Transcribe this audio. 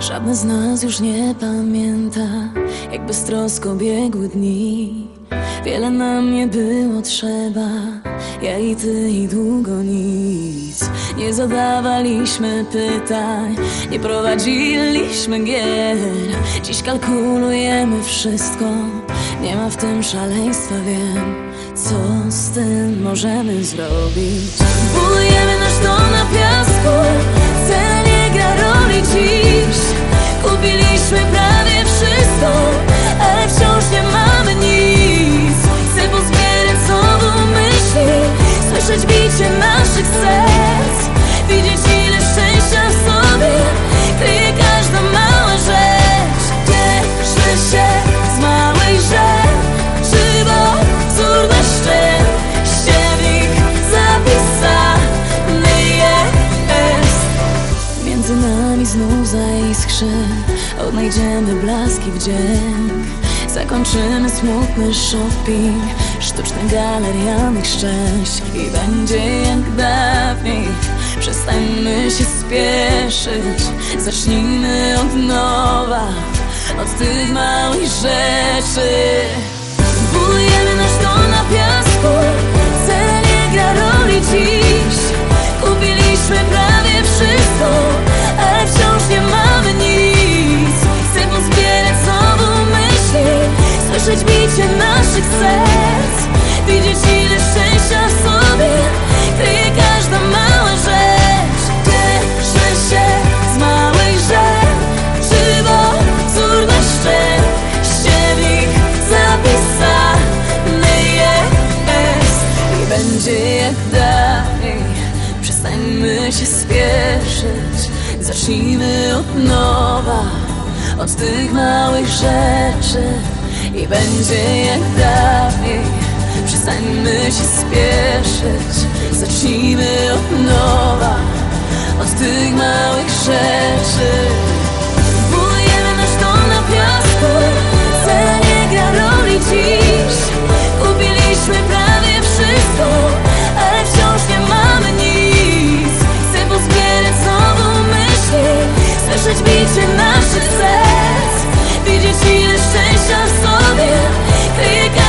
Żadne z nas już nie pamięta, jak beztrosko biegły dni. Wiele nam nie było trzeba, ja i ty i długo nic. Nie zadawaliśmy pytań, nie prowadziliśmy gier. Dziś kalkulujemy wszystko, nie ma w tym szaleństwa, wiem. Co z tym możemy zrobić? Budujemy nasz dom na piasku, serc, widzieć ile szczęścia w sobie kryje każda mała rzecz. Cieszę się z małej rzeczy, bo wzór na szczęściewnik zapisany jest. Między nami znów zaiskrzy Odnajdziemy blaski wdzięk Zakończymy smutny shopping. Sztuczny galerianych szczęść. I będzie jak dawniej. Przestańmy się spieszyć. Zacznijmy od nowa. Od tych małych rzeczy Przestańmy się spieszyć. Zacznijmy od nowa Od tych małych rzeczy. I będzie jak dawniej. Przestańmy się spieszyć. Zacznijmy od nowa Od tych małych rzeczy Słyszeć bicie naszych serc Widzieć ile szczęścia w sobie Kryje